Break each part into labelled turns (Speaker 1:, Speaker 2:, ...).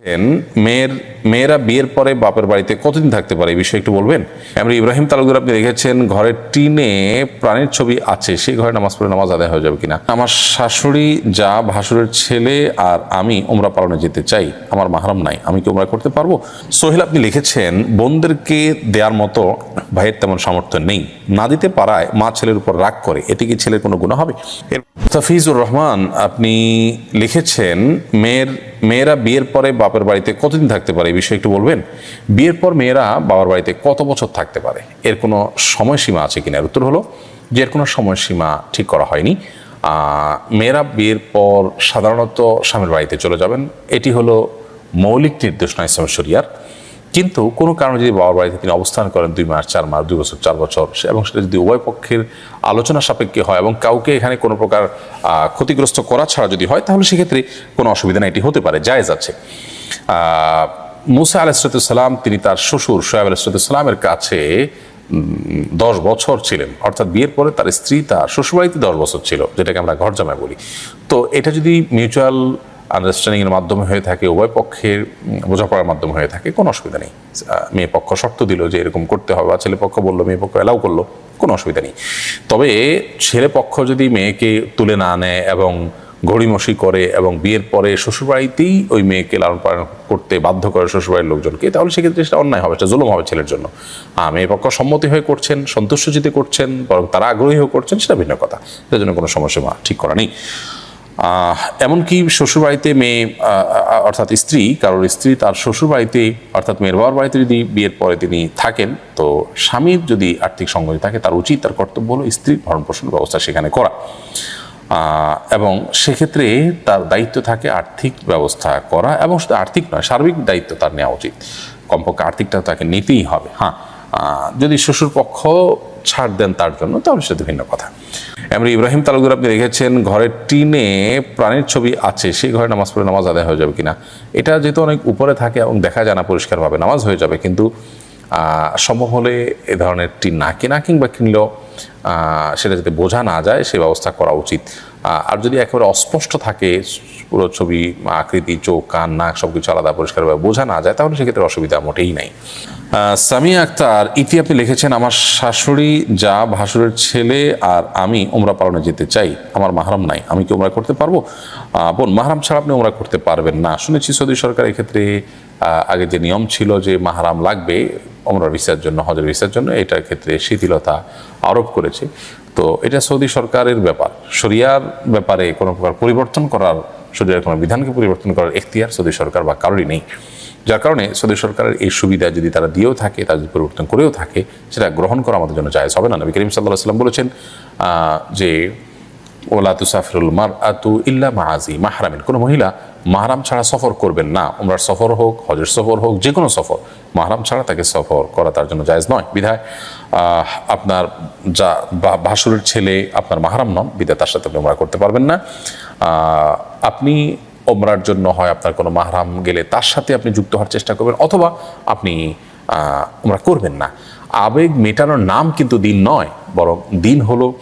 Speaker 1: বলেন, মেয়ের মেয়েরা বিয়ের পরে বাপের বাড়িতে কতদিন থাকতে পারে? এই বিষয়ে একটু বলবেন? আমরা ইব্রাহিম তালুকুর আপনি দেখেছেন ঘরের টিনে প্রাণীর ছবি আছে, সেই ঘরে নামাজ পড়ে নামাজ আদায় হয়ে যাবে কিনা? আমার শাশুড়ি যা ভাসুরের ছেলে আর আমি ওমরা পালনে যেতে চাই, আমার মাহারাম নাই, আমি কি ওমরা করতে পারব? সোহেল, আপনি লিখেছেন, বোনদেরকে দেওয়ার মতো ভাইয়ের তেমন সামর্থ্য নেই, না দিতে পারায় মা ছেলের উপর রাগ করে এটি কি ছেলের কোনো গুণা হবে? এর তাফিজুর রহমান, আপনি লিখেছেন, মেয়ের, মেয়েরা বিয়ের পরে বাপের বাড়িতে কতদিন থাকতে পারে? এই বিষয়ে একটু বলবেন? বিয়ের পর মেয়েরা বাবার বাড়িতে কত বছর থাকতে পারে? এর কোনো সময়সীমা আছে কিনা? এর উত্তর হলো যে এর কোনো সময়সীমা ঠিক করা হয়নি। মেয়েরা বিয়ের পর সাধারণত স্বামীর বাড়িতে চলে যাবেন। এটি হলো মৌলিক নির্দেশনা ইসলাম শরিয়ার। কিন্তু কোনো কারণে যদি বাবার বাড়িতে তিনি অবস্থান করেন দুই মাস চার মাস দুই বছর চার বছর এবং সেটা যদি উভয় পক্ষের আলোচনা সাপেক্ষে হয় এবং কাউকে এখানে কোনো প্রকার ক্ষতিগ্রস্ত করা ছাড়া যদি হয় তাহলে সেক্ষেত্রে কোনো অসুবিধা নেই। এটি হতে পারে আছে। আহ, মুসা আলাইসালাম তিনি তার শ্বশুর সোয়াব আলাইসালামের কাছে দশ বছর ছিলেন। অর্থাৎ বিয়ের পরে তার স্ত্রী তার শ্বশুরবাড়িতে দশ বছর ছিল, যেটাকে আমরা ঘর জামাই বলি। তো এটা যদি মিউচুয়াল আন্ডারস্ট্যান্ডিং এর মাধ্যমে হয়ে থাকে, উভয় পক্ষের বোঝাপড়ার মাধ্যমে হয়ে থাকে, কোনো অসুবিধা নেই। মেয়ে পক্ষ শর্ত দিল যে এরকম করতে হবে, বা ছেলে পক্ষ বলল, মেয়ে পক্ষ এলাও করল, কোনো অসুবিধা নেই। তবে ছেলে পক্ষ যদি মেয়েকে তুলে না নেয় এবং ঘড়িমসি করে এবং বিয়ের পরে শ্বশুরবাড়িতেই ওই মেয়েকে লালন পালন করতে বাধ্য করে শ্বশুরবাড়ির লোকজনকে, তাহলে সেক্ষেত্রে সেটা অন্যায় হবে, সেটা জুলুম হবে ছেলের জন্য। মেয়ে পক্ষ সম্মতি হয়ে করছেন সন্তুষ্টচিতে করছেন, বরং তারা আগ্রহী হয়ে করছেন, সেটা ভিন্ন কথা। সেটার জন্য কোনো সমস্যা ঠিক করা নেই। এমনকি শ্বশুরবাড়িতে মেয়ে অর্থাৎ স্ত্রী, কারোর স্ত্রী তার শ্বশুরবাড়িতে, অর্থাৎ মেয়ের বাবার বাড়িতে যদি বিয়ের পরে তিনি থাকেন, তো স্বামীর যদি আর্থিক সঙ্গতি থাকে, তার উচিত তার কর্তব্য হলো স্ত্রীর ভরণ পোষণ ব্যবস্থা সেখানে করা। এবং সেক্ষেত্রে তার দায়িত্ব থাকে আর্থিক ব্যবস্থা করা এবং শুধু আর্থিক নয়, সার্বিক দায়িত্ব তার নেওয়া উচিত। কমপক্ষে আর্থিকটা তাকে নিতেই হবে হ্যাঁ। যদি শ্বশুর পক্ষ ছাড় দেন তার জন্য, তাহলে সেটা ভিন্ন কথা। এমনি ইব্রাহিম তালুকুর আপনি দেখেছেন, ঘরের টিনে প্রাণীর ছবি আছে, সেই ঘরে নামাজ পড়ে নামাজ আদায় হয়ে যাবে কিনা? এটা যেহেতু অনেক উপরে থাকে এবং দেখা যায় না পরিষ্কারভাবে, নামাজ হয়ে যাবে। কিন্তু সম্ভব হলে এ ধরনের টিন না কেনা কিংবা কিনলেও সেটা যাতে বোঝা না যায়, সে ব্যবস্থা করা উচিত। আর যদি একেবারে অস্পষ্ট থাকে, পুরো ছবি, আকৃতি, চোখ, কান, নাক সব কিছু আলাদা পরিষ্কারভাবে বোঝা না যায়, তাহলে সেক্ষেত্রে অসুবিধা মোটেই নাই। সামিয়া আক্তার, ইতি আপনি লিখেছেন, আমার শাশুড়ি যা ভাসুরের ছেলে আর আমি ওমরা পালনে যেতে চাই, আমার মাহারাম নাই, আমি কি ওমরা করতে পারব? বোন, মাহারাম ছাড়া আপনি ওমরা করতে পারবেন না। শুনেছি সৌদি সরকার এক্ষেত্রে আগে যে নিয়ম ছিল যে মাহারাম লাগবে ওমরা ভিসার জন্য, হজের ভিসার জন্য এটার ক্ষেত্রে শিথিলতা আরোপ করেছে। তো এটা সৌদি সরকারের ব্যাপার। শরিয়ার ব্যাপারে কোনো প্রকার পরিবর্তন করার, শরিয়ার কোনো বিধানকে পরিবর্তন করার এখতিয়ার সৌদি সরকার বা কারোরই নেই। যার কারণে সৌদি সরকারের এই সুবিধা যদি তারা দিয়েও থাকে, তারা যদি পরিবর্তন করেও থাকে, সেটা গ্রহণ করা আমাদের জন্য জায়জ হবে না। নবী করিম সাল্লাহ সাল্লাম বলেছেন যে ওলা তুসাফিরুল মার আতু ইল্লা মাহাজি মাহরামিন। কোনো মহিলা মাহরাম ছাড়া সফর করবেন না। উমরার সফর হোক, হজের সফর হোক যে কোনো সফর। মাহারাম ছাড়া তাকে সফর করা তার জন্য জায়জ নয়। বিধায় আপনার যা বা- ভাসুরের ছেলে আপনার মাহারাম নন, বিধায় তার সাথে আপনি উমরা করতে পারবেন না। আপনি ওমরার জন্য হয় আপনার কোনো মাহারাম গেলে তার সাথে আপনি যুক্ত হওয়ার চেষ্টা করবেন, অথবা আপনি আহ, ওমরা করবেন না। আবেগ মেটানোর নাম কিন্তু দিন নয় বরং দিন হলো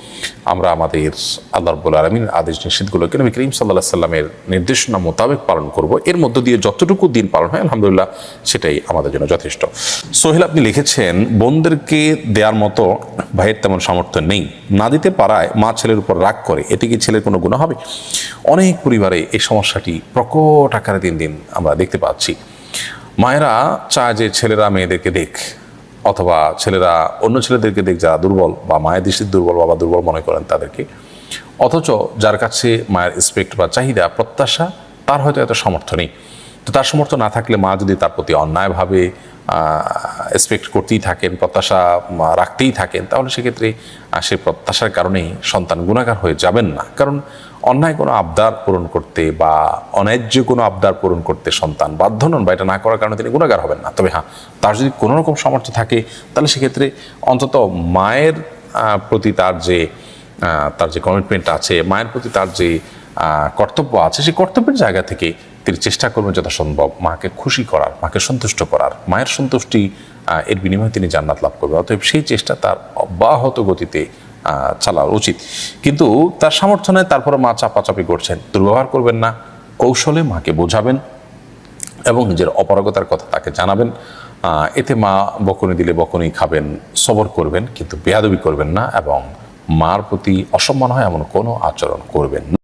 Speaker 1: আমরা আমাদের আল্লাহ রব্বুল আলমীর আদেশ নিষেধগুলোকে নবী করিম সাল্লাহ সাল্লামের নির্দেশনা মোতাবেক পালন করব। এর মধ্য দিয়ে যতটুকু দিন পালন হয় আলহামদুলিল্লাহ সেটাই আমাদের জন্য যথেষ্ট। সোহেল আপনি লিখেছেন বোনদেরকে দেওয়ার মতো ভাইয়ের তেমন সামর্থ্য নেই। না দিতে পারায় মা ছেলের উপর রাগ করে। এতে কি ছেলের কোনো গুণ হবে? অনেক পরিবারে এই সমস্যাটি প্রকট আকারে দিন দিন আমরা দেখতে পাচ্ছি। মায়েরা চায় যে ছেলেরা মেয়েদেরকে দেখ, অথবা ছেলেরা অন্য ছেলেদেরকে দেখ যারা দুর্বল বা মায়ের দৃষ্টির দুর্বল, বাবা দুর্বল মনে করেন তাদেরকে। অথচ যার কাছে মায়ের স্পেক্ট বা চাহিদা, প্রত্যাশা, তার হয়তো এত সমর্থনই নেই। তো তার সামর্থ্য না থাকলে মা যদি তার প্রতি অন্যায়ভাবে এক্সপেক্ট করতেই থাকেন, প্রত্যাশা রাখতেই থাকেন, তাহলে সেক্ষেত্রে সেই প্রত্যাশার কারণেই সন্তান গুণাগার হয়ে যাবেন না। কারণ অন্যায় কোনো আবদার পূরণ করতে বা অন্যায্য কোনো আবদার পূরণ করতে সন্তান বাধ্য নন বা এটা না করার কারণে তিনি গুণাগার হবেন না। তবে হ্যাঁ তার যদি কোনো রকম সামর্থ্য থাকে, তাহলে সেক্ষেত্রে অন্তত মায়ের প্রতি তার যে তার যে কমিটমেন্ট আছে, মায়ের প্রতি তার যে কর্তব্য আছে, সেই কর্তব্যের জায়গা থেকে তিনি চেষ্টা করবেন যথাসম্ভব মাকে খুশি করার, মাকে সন্তুষ্ট করার। মায়ের সন্তুষ্টি এর বিনিময়ে তিনি জান্নাত লাভ করবেন। অতএব সেই চেষ্টা তার অব্যাহত গতিতে চালা উচিত। কিন্তু তার সামর্থ্য নেই তারপরে মা চাপাচাপি করছেন। দুর্ব্যবহার করবেন না, কৌশলে মাকে বোঝাবেন এবং নিজের অপারগতার কথা তাকে জানাবেন। এতে মা বকুনি দিলে বকুনি খাবেন, সবর করবেন, কিন্তু বেয়াদবি করবেন না এবং মার প্রতি অসম্মান হয় এমন কোনো আচরণ করবেন না।